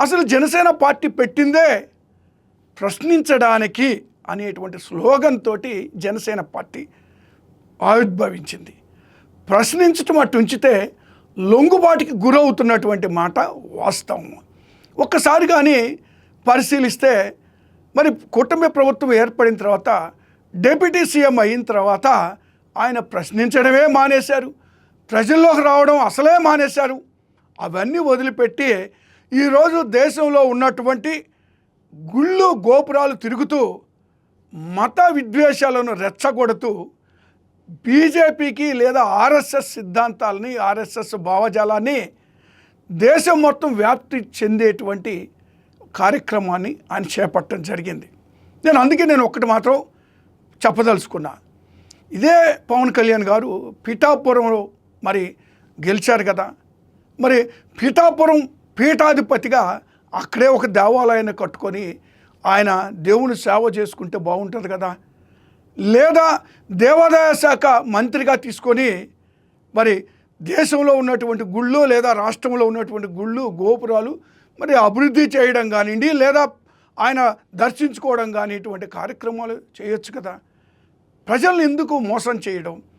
అసలు జనసేన పార్టీ పెట్టిందే ప్రశ్నించడానికి అనేటువంటి స్లోగన్ తోటి జనసేన పార్టీ ఆవిర్భవించింది. ప్రశ్నించటం అటు ఉంచితే లొంగుబాటుకి గురవుతున్నటువంటి మాట వాస్తవం. ఒక్కసారి కానీ పరిశీలిస్తే మరి కుటుంబ ప్రభుత్వం ఏర్పడిన తర్వాత డిప్యూటీ సీఎం అయిన తర్వాత ఆయన ప్రశ్నించడమే మానేశారు. ప్రజల్లోకి రావడం అసలే మానేశారు. అవన్నీ వదిలిపెట్టి ఈరోజు దేశంలో ఉన్నటువంటి గుళ్ళు గోపురాలు తిరుగుతూ మత విద్వేషాలను రెచ్చగొడుతూ బీజేపీకి లేదా ఆర్ఎస్ఎస్ సిద్ధాంతాలని ఆర్ఎస్ఎస్ భావజాలాన్ని దేశం మొత్తం వ్యాప్తి చెందేటువంటి కార్యక్రమాన్ని ఆయన చేపట్టడం జరిగింది. నేను అందుకే నేను ఒక్కటి మాత్రం చెప్పదలుచుకున్నా. ఇదే పవన్ కళ్యాణ్ గారు పిఠాపురంలో మరి గెలిచారు కదా. మరి పిఠాపురం పీఠాధిపతిగా అక్కడే ఒక దేవాలయాన్ని కట్టుకొని ఆయన దేవుని సేవ చేసుకుంటే బాగుంటుంది కదా. లేదా దేవాదాయ శాఖ మంత్రిగా తీసుకొని మరి దేశంలో ఉన్నటువంటి గుళ్ళు లేదా రాష్ట్రంలో ఉన్నటువంటి గుళ్ళు గోపురాలు మరి అభివృద్ధి చేయడం కానివ్వండి లేదా ఆయన దర్శించుకోవడం కానీ ఇటువంటి కార్యక్రమాలు చేయొచ్చు కదా. ప్రజల్ని ఎందుకు మోసం చేయడం?